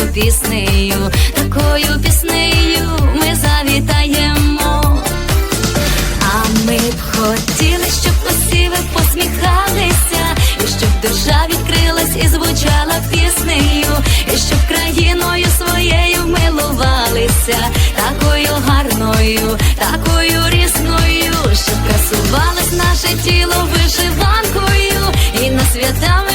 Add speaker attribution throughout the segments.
Speaker 1: гарною піснею, такою піснею ми завітаємо. А ми б хотіли, щоб усі посміхалися, і щоб душа відкрилась і звучала піснею, і щоб країною своєю милувалися, такою гарною, такою рісною, щоб красувалось наше тіло вишиванкою, і на свята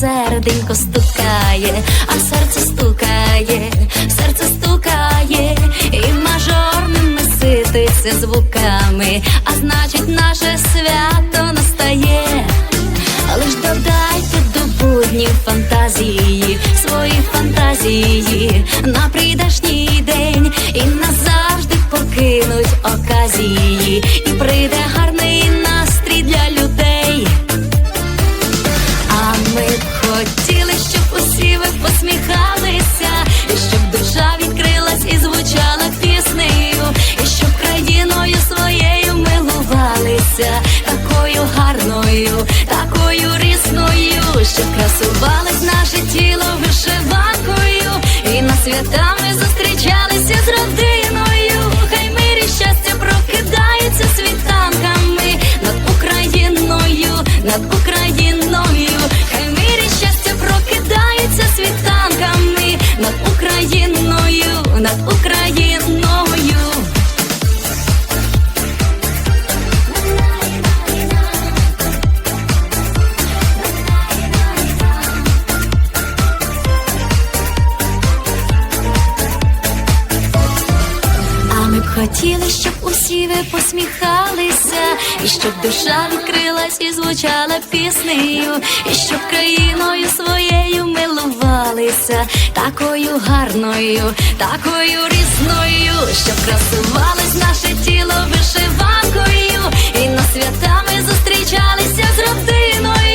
Speaker 1: серденько стукає, а серце стукає, серце стукає, і мажорними сититься звуками, а значить наше свято настає. Лиш додайте до буднів фантазії, свої фантазії на прийдешній день і назавжди покинуть оказії, і прийде гарний щоб красувалось наше тіло вишиванкою, і на свята ми зустрічалися з родиною. Усі посміхалися, і щоб душа відкрилась і звучала піснею, і щоб країною своєю милувалися, такою гарною, такою різною, щоб красувалось наше тіло вишиванкою, і на свята ми зустрічалися з родиною.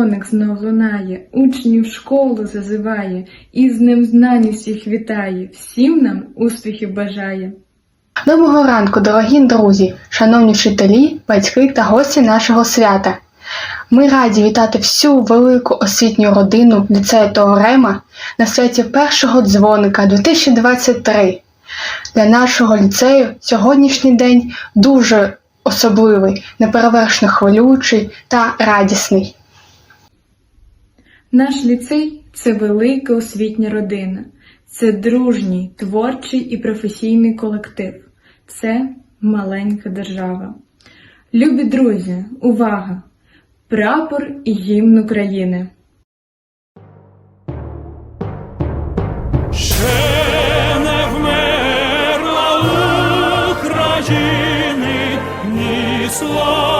Speaker 2: Дзвоник знов лунає, учнів школу зазиває, і з ним знань усіх вітає, всім нам успіхів бажає.
Speaker 3: Доброго ранку, дорогі друзі, шановні вчителі, батьки та гості нашого свята. Ми раді вітати всю велику освітню родину ліцею Теорема на святі першого дзвоника 2023. Для нашого ліцею сьогоднішній день дуже особливий, неперевершено хвилюючий та радісний.
Speaker 2: Наш ліцей це велика освітня родина, це дружній, творчий і професійний колектив, це маленька держава. Любі друзі, увага! Прапор і гімн України.
Speaker 4: Ще не вмерла України ні слава,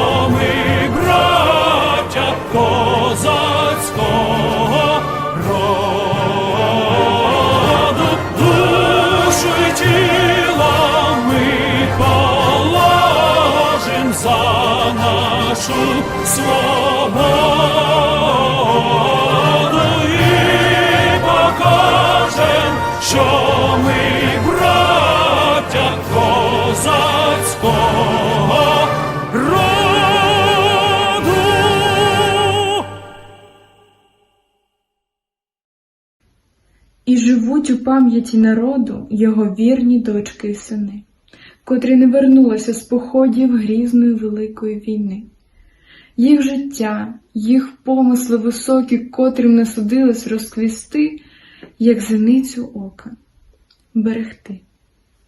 Speaker 4: нашу свободу і покажем, що ми браття козацького роду.
Speaker 2: І живуть у пам'яті народу його вірні дочки і сини, котрі не вернулися з походів грізної великої війни. Їх життя, їх помисли високі, котрим не судилось розквісти, як зеницю ока, берегти.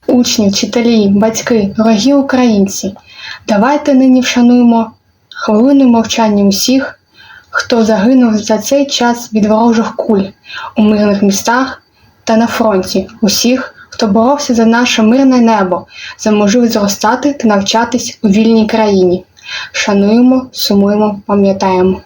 Speaker 3: Учні, вчителі, батьки, дорогі українці, давайте нині вшануємо хвилиною мовчання усіх, хто загинув за цей час від ворожих куль у мирних містах та на фронті, усіх, хто боровся за наше мирне небо, за можливість зростати та навчатись у вільній країні. Шануємо, сумуємо, пам'ятаємо.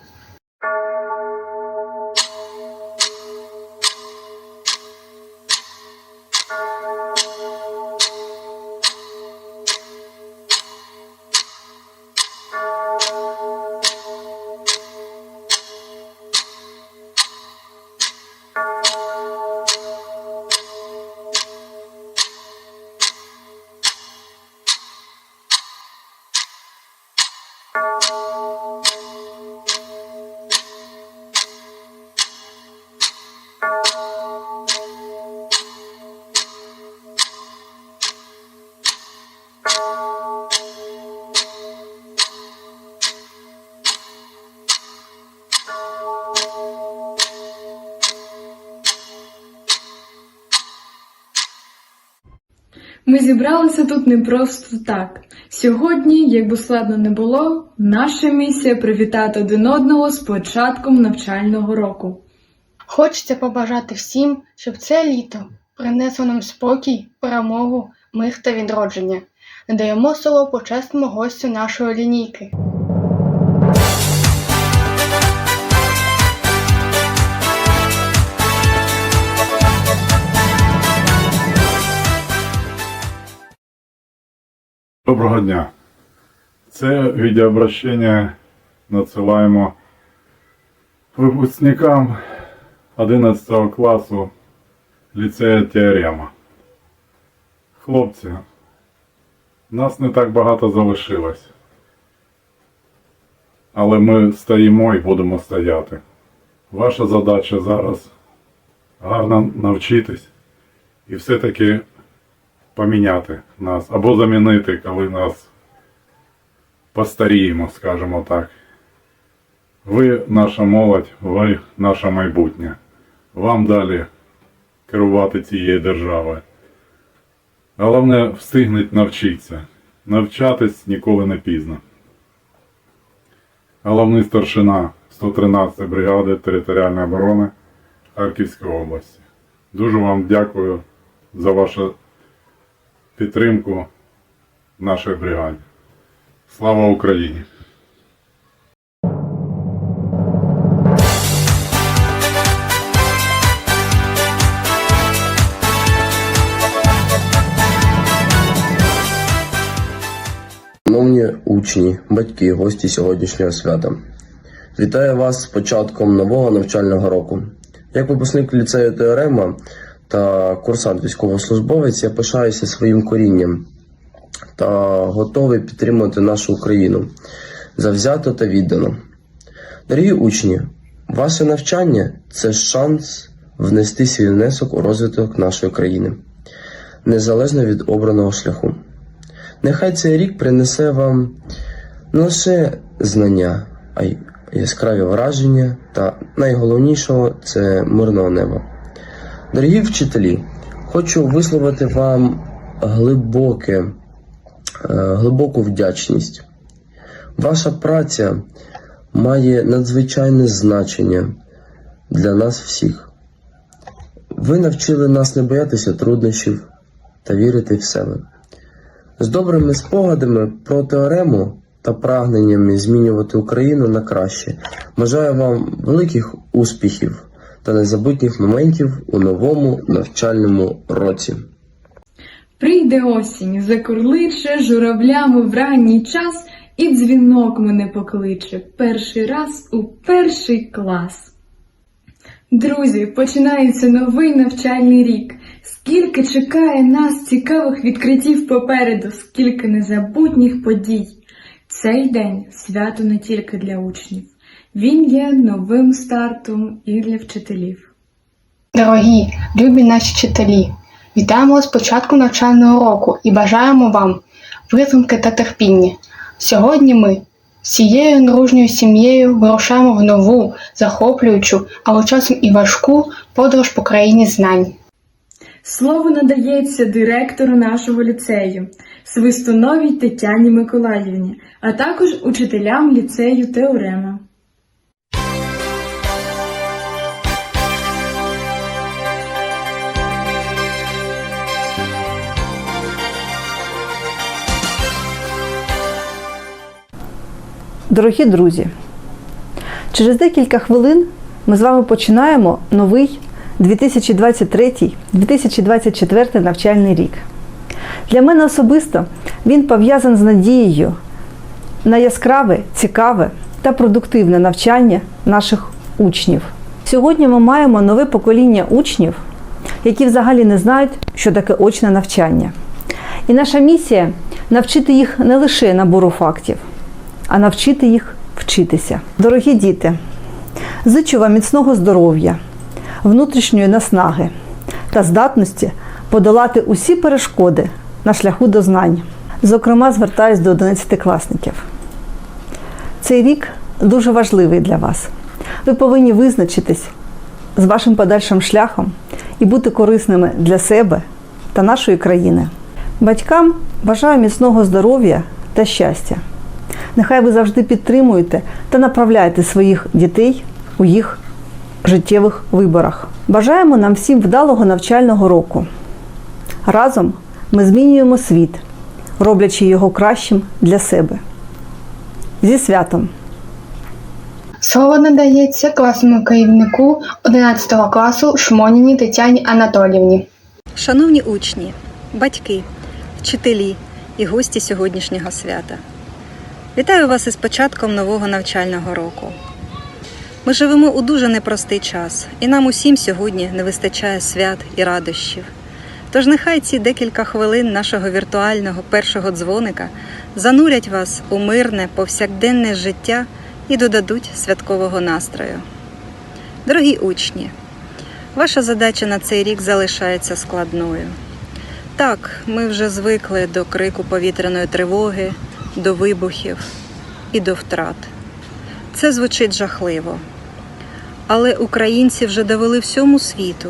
Speaker 2: Ми зібралися тут не просто так. Сьогодні, як би складно не було, наша місія привітати один одного з початком навчального року.
Speaker 3: Хочеться побажати всім, щоб це літо принесло нам спокій, перемогу, мир та відродження. Надаємо слово почесному гостю нашої лінійки.
Speaker 5: Доброго дня. Це відеообращення надсилаємо випускникам 11 класу ліцею Теорема. Хлопці, нас не так багато залишилось. Але ми стоїмо і будемо стояти. Ваша задача зараз гарно навчитись і все-таки поміняти нас або замінити, коли нас постаріємо, скажімо так. Ви наша молодь, ви наше майбутнє. Вам далі керувати цією державою. Головне встигнуть навчитися. Навчатись ніколи не пізно. Головний старшина 113 бригади територіальної оборони Харківської області. Дуже вам дякую за вашу підтримку нашої бригаді. Слава Україні!
Speaker 6: Шановні учні, батьки, гості сьогоднішнього свята. Вітаю вас з початком нового навчального року. Як випускник ліцею Теорема та курсант військовослужбовець, я пишаюся своїм корінням та готовий підтримувати нашу Україну завзято та віддано. Дорогі учні, ваше навчання це шанс внести свій внесок у розвиток нашої країни, незалежно від обраного шляху. Нехай цей рік принесе вам не лише знання, а й яскраві враження та найголовнішого це мирного неба. Дорогі вчителі, хочу висловити вам глибоке, е, глибоку вдячність. Ваша праця має надзвичайне значення для нас всіх. Ви навчили нас не боятися труднощів та вірити в себе. З добрими спогадами про теорему та прагненнями змінювати Україну на краще. Бажаю вам великих успіхів та незабутніх моментів у новому навчальному році.
Speaker 7: Прийде осінь, закурличе журавлями в ранній час, і дзвінок мене покличе перший раз у перший клас. Друзі, починається новий навчальний рік. Скільки чекає нас цікавих відкриттів попереду, скільки незабутніх подій. Цей день свято не тільки для учнів, він є новим стартом і для вчителів.
Speaker 3: Дорогі, любі наші вчителі, вітаємо вас початку навчального року і бажаємо вам витримки та терпіння. Сьогодні ми всією дружньою сім'єю вирушаємо в нову, захоплюючу, але часом і важку подорож по країні знань.
Speaker 7: Слово надається директору нашого ліцею, Свистуновій Тетяні Миколаївні, а також учителям ліцею Теорема.
Speaker 8: Дорогі друзі, через декілька хвилин ми з вами починаємо новий 2023-2024 навчальний рік. Для мене особисто він пов'язан з надією на яскраве, цікаве та продуктивне навчання наших учнів. Сьогодні ми маємо нове покоління учнів, які взагалі не знають, що таке очне навчання. І наша місія навчити їх не лише набору фактів, а навчити їх вчитися. Дорогі діти, зичу вам міцного здоров'я, внутрішньої наснаги та здатності подолати усі перешкоди на шляху до знань. Зокрема, звертаюсь до 11-класників. Цей рік дуже важливий для вас. Ви повинні визначитись з вашим подальшим шляхом і бути корисними для себе та нашої країни. Батькам бажаю міцного здоров'я та щастя. Нехай ви завжди підтримуєте та направляєте своїх дітей у їх життєвих виборах. Бажаємо нам всім вдалого навчального року. Разом ми змінюємо світ, роблячи його кращим для себе. Зі святом!
Speaker 3: Слово надається класному керівнику 11 класу Шмоніній Тетяні Анатоліївні.
Speaker 9: Шановні учні, батьки, вчителі і гості сьогоднішнього свята. Вітаю вас із початком нового навчального року. Ми живемо у дуже непростий час, і нам усім сьогодні не вистачає свят і радощів. Тож нехай ці декілька хвилин нашого віртуального першого дзвоника занурять вас у мирне повсякденне життя і додадуть святкового настрою. Дорогі учні, Ваша задача на цей рік залишається складною. Так, ми вже звикли до крику повітряної тривоги, до вибухів і до втрат. Це звучить жахливо. Але українці вже довели всьому світу,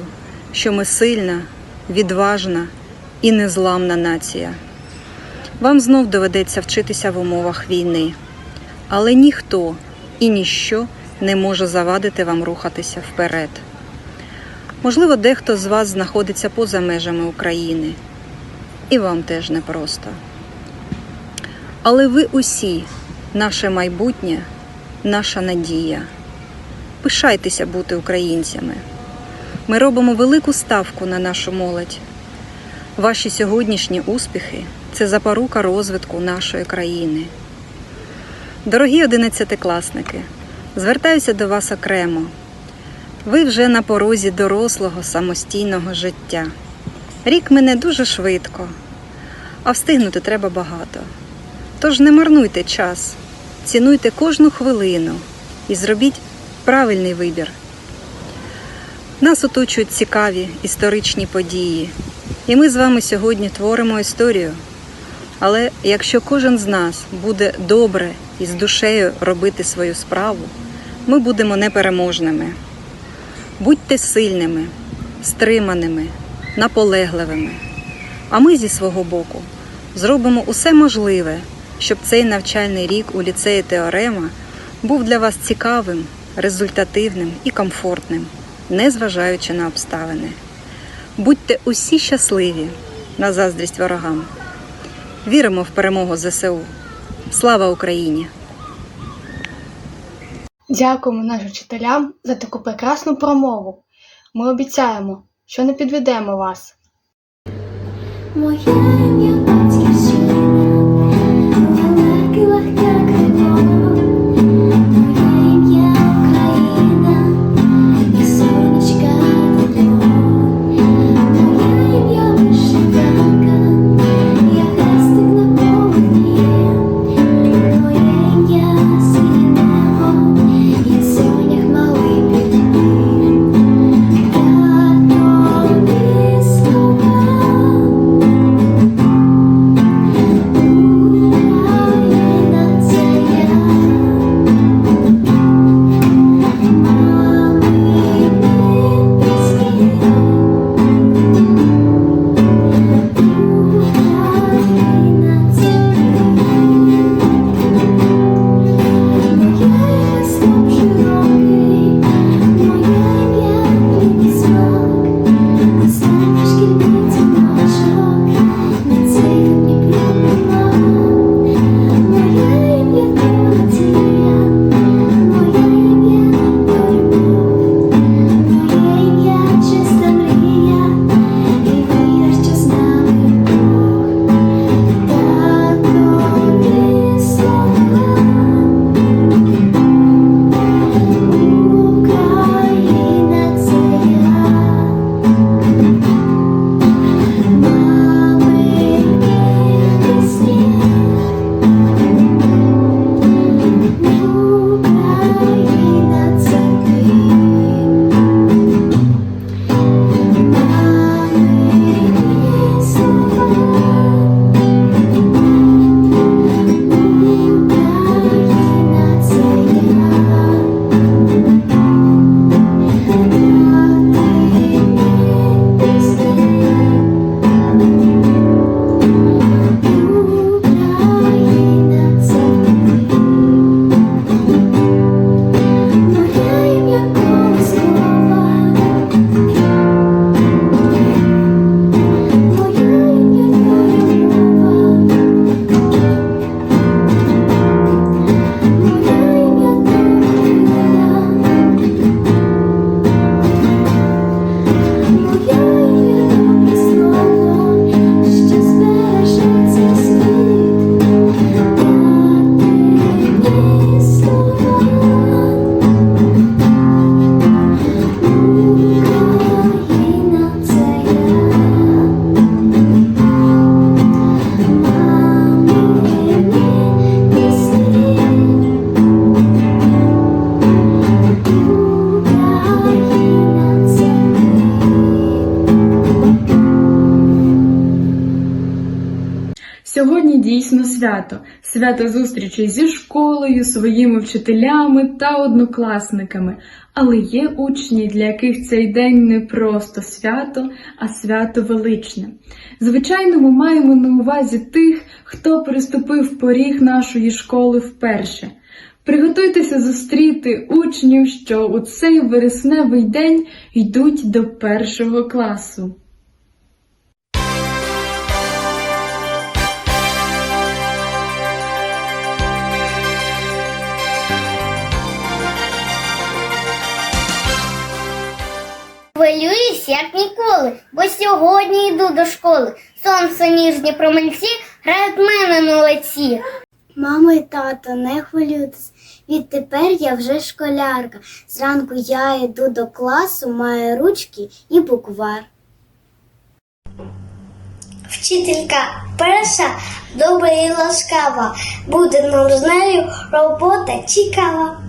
Speaker 9: що ми сильна, відважна і незламна нація. Вам знов доведеться вчитися в умовах війни, але ніхто і ніщо не може завадити вам рухатися вперед. Можливо, дехто з вас знаходиться поза межами України, і вам теж непросто. Але ви усі, наше майбутнє, наша надія. Пишайтеся бути українцями. Ми робимо велику ставку на нашу молодь. Ваші сьогоднішні успіхи це запорука розвитку нашої країни. Дорогі одинадцятикласники, звертаюся до вас окремо. Ви вже на порозі дорослого самостійного життя. Рік мине дуже швидко, а встигнути треба багато. Тож не марнуйте час, цінуйте кожну хвилину і зробіть правильний вибір. Нас оточують цікаві історичні події, і ми з вами сьогодні творимо історію. Але якщо кожен з нас буде добре і з душею робити свою справу, ми будемо непереможними. Будьте сильними, стриманими, наполегливими. А ми зі свого боку зробимо усе можливе, щоб цей навчальний рік у ліцеї Теорема був для вас цікавим, результативним і комфортним, незважаючи на обставини. Будьте усі щасливі на заздрість ворогам. Віримо в перемогу ЗСУ. Слава Україні!
Speaker 3: Дякуємо нашим вчителям за таку прекрасну промову. Ми обіцяємо, що не підведемо вас.
Speaker 1: Моє
Speaker 7: Pergilah свято, зустрічі зі школою, своїми вчителями та однокласниками. Але є учні, для яких цей день не просто свято, а свято величне. Звичайно, ми маємо на увазі тих, хто переступив поріг нашої школи вперше. Приготуйтеся зустріти учнів, що у цей вересневий день йдуть до першого класу.
Speaker 10: Як ніколи, бо сьогодні йду до школи. Сонце ніжні промінці грають мене на лиці. Мамо і тато, не хвилюйтесь. Відтепер я вже школярка. Зранку я йду до класу, маю ручки і буквар. Вчителька перша добра і ласкава. Буде нам з нею робота цікава.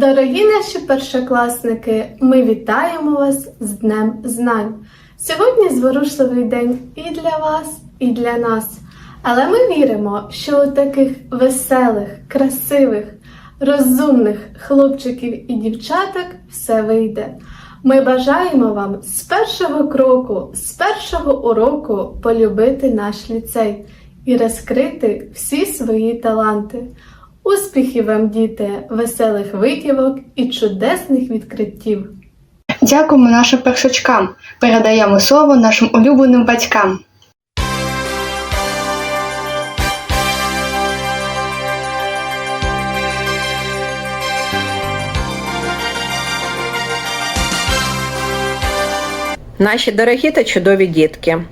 Speaker 11: Дорогі наші першокласники, ми вітаємо вас з Днем Знань. Сьогодні зворушливий день і для вас, і для нас. Але ми віримо, що у таких веселих, красивих, розумних хлопчиків і дівчаток все вийде. Ми бажаємо вам з першого кроку, з першого уроку полюбити наш ліцей і розкрити всі свої таланти. Успіхів вам, діти, веселих витівок і чудесних відкриттів!
Speaker 3: Дякуємо нашим першачкам. Передаємо слово нашим улюбленим батькам.
Speaker 12: Наші дорогі та чудові дітки.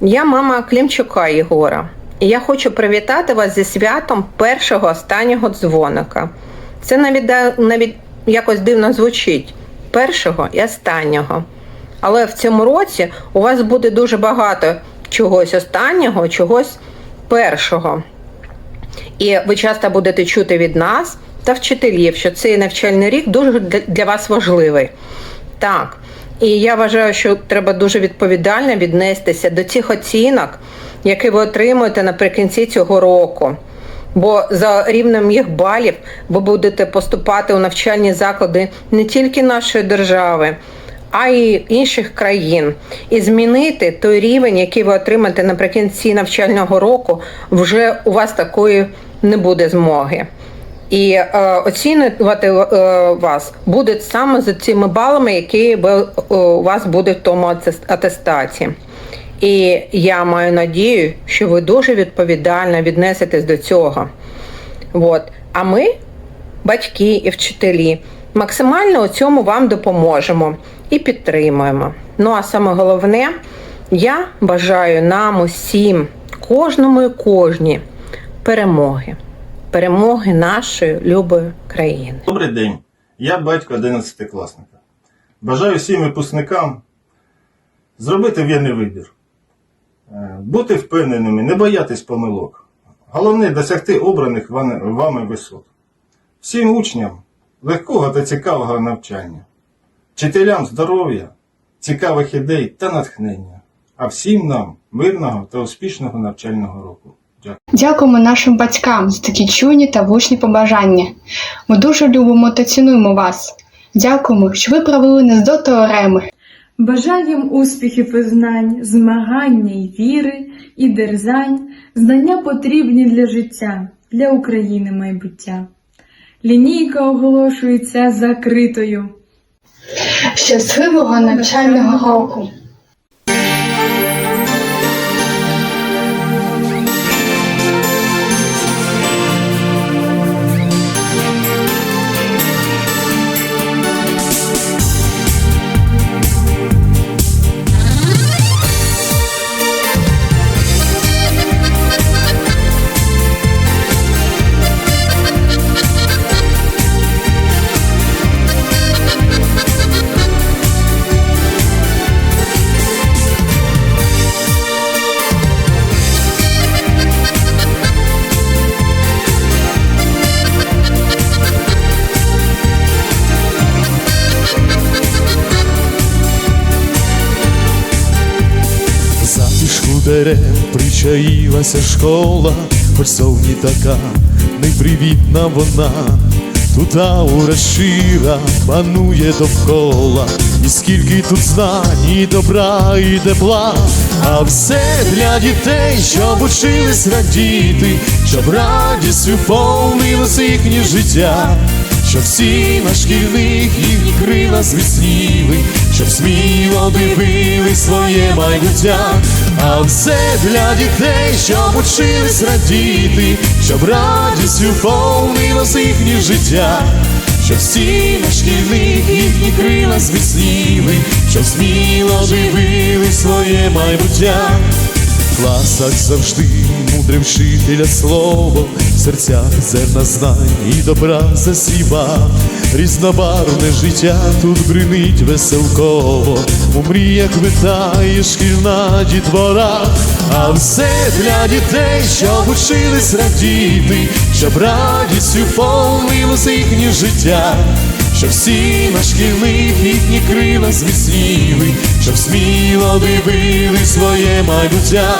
Speaker 12: Я мама Клімчука Єгора. І я хочу привітати вас зі святом першого останнього дзвоника. Це навіть, навіть якось дивно звучить першого і останнього. Але в цьому році у вас буде дуже багато чогось останнього, чогось першого. І ви часто будете чути від нас та вчителів, що цей навчальний рік дуже для- вас важливий. Так. І я вважаю, що треба дуже відповідально віднестися до цих оцінок, які ви отримуєте наприкінці цього року. Бо за рівнем їх балів ви будете поступати у навчальні заклади не тільки нашої держави, а й інших країн. І змінити той рівень, який ви отримаєте наприкінці навчального року, вже у вас такої не буде змоги. І е, оцінювати е, вас буде саме за цими балами, які ви, е, у вас буде в тому атес- атестаті. І я маю надію, що ви дуже відповідально віднесетесь до цього. От. А ми, батьки і вчителі, максимально у цьому вам допоможемо і підтримуємо. Ну а саме головне, я бажаю нам усім, кожному і кожній перемоги перемоги нашої любої країни.
Speaker 13: Добрий день, я батько 11 класника. Бажаю всім випускникам зробити вірний вибір, бути впевненими, не боятись помилок. Головне досягти обраних вами висот. Всім учням легкого та цікавого навчання, вчителям здоров'я, цікавих ідей та натхнення, а всім нам мирного та успішного навчального року.
Speaker 3: Дякуємо нашим батькам за такі чуйні та влучні побажання. Ми дуже любимо та цінуємо вас. Дякуємо, що ви провели нас до теореми.
Speaker 7: Бажаєм успіхів і знань, змагання й віри, і дерзань, знання потрібні для життя, для України майбуття. Лінійка оголошується закритою.
Speaker 3: Щасливого навчального року!
Speaker 14: Причаїлася школа, хоч зовні така непривітна вона, тут аура щира панує довкола, і скільки тут знань, і добра, і тепла, а все для дітей, щоб учились радіти, щоб радістю повнилось їхнє життя. Щоб всі на шкільних їх крила зміцніли, щоб сміло дивили своє майбуття, а все для дітей, щоб учились радіти, щоб радістю повнилось їхнє життя, щоб на шкільних їхні крила звісніли, щоб сміло дивили своє майбуття. Класах завжди мудре вчителя слово, в серцях зерна знань і добра засіва, різнобарвне життя тут бринить веселково, у мріях витає шкільна дітвора, а все для дітей, щоб учились радіти, щоб радістю повнилось їхнє життя, щоб всі на шкільних їхні крила зміцніли, щоб сміло дивили своє майбуття,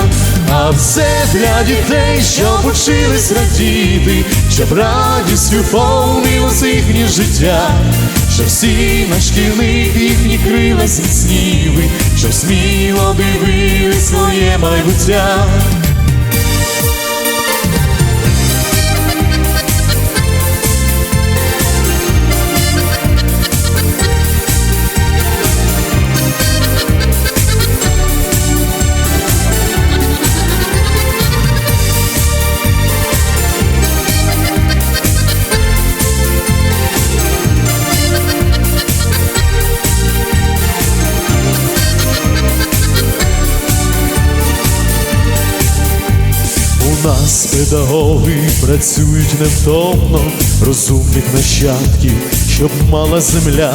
Speaker 14: а все для дітей, щоб учились радіти, щоб радістю повнилось їхнє життя, щоб всі на шкільних їхні крила зміцніли, щоб сміло дивили своє майбуття. Нас педагоги працюють невтомно, розумних нащадків, щоб мала земля.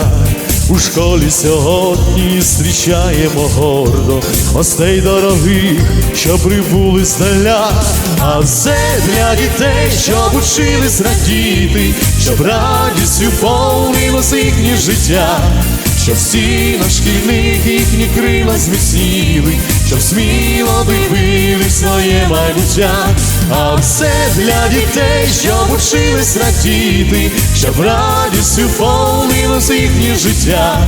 Speaker 14: У школі сьогодні зустрічаємо гордо гостей дорогих, що прибули здаля, а все для дітей, щоб учились радіти, щоб радістю повнилось їхнє життя щоб всі на шкільних їхні крила зміцніли, щоб сміло дивили своє майбуття, а все для дітей, щоб учились радіти, щоб радістю повнилось їхнє життя,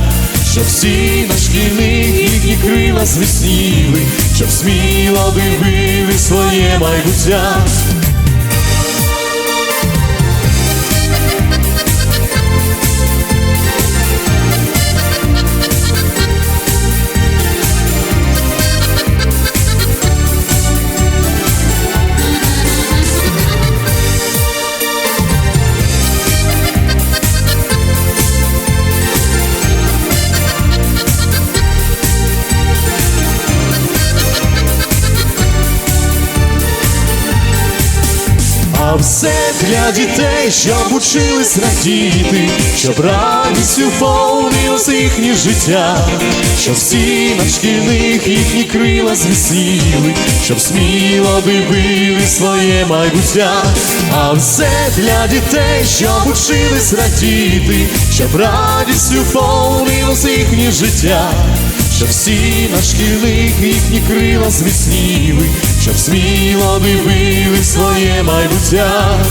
Speaker 14: щоб всі на шкільних їхні крила зміцніли, щоб сміло дивили своє майбуття. А все для дітей, щоб учились радіти, щоб радістю повнилось їхнє життя, щоб всі на шкільних їхні крила зміцніли, щоб сміло дивили своє майбуття, а все для дітей, щоб учились радіти, щоб радістю повнилось їхнє життя. Щоб всі на шкільних крила зміцніли, щоб сміло дивили своє майбуття,